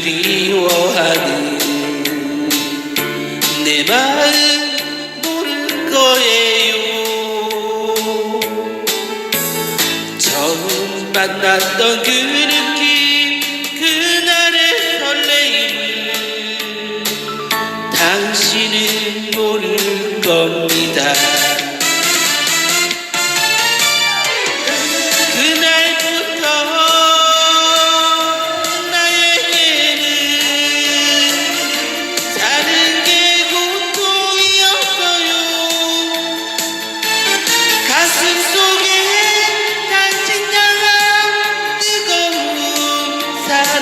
그리워하는 내 마음 모를 거예요. 처음 만났던 그 느낌 그날의 설레임을 당신은 모를 겁니다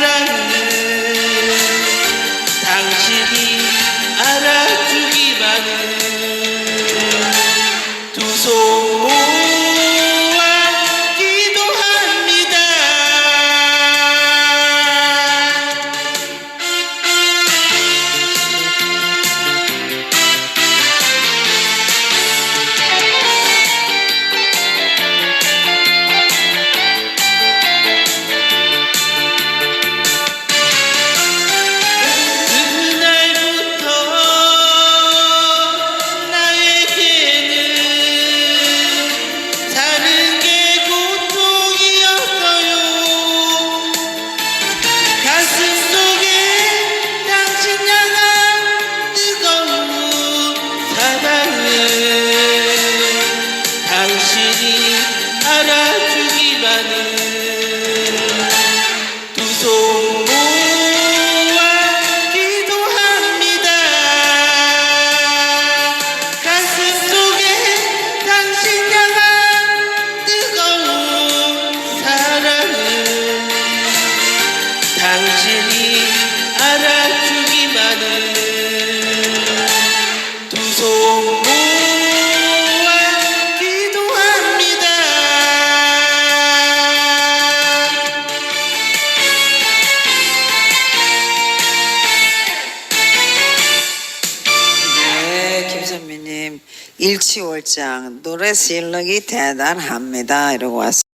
Saran 당신이 알아주기만은 두손 모아 기도합니다 네, 김선미님 일치월장 노래 실력이 대단합니다. 이러고 왔습니다.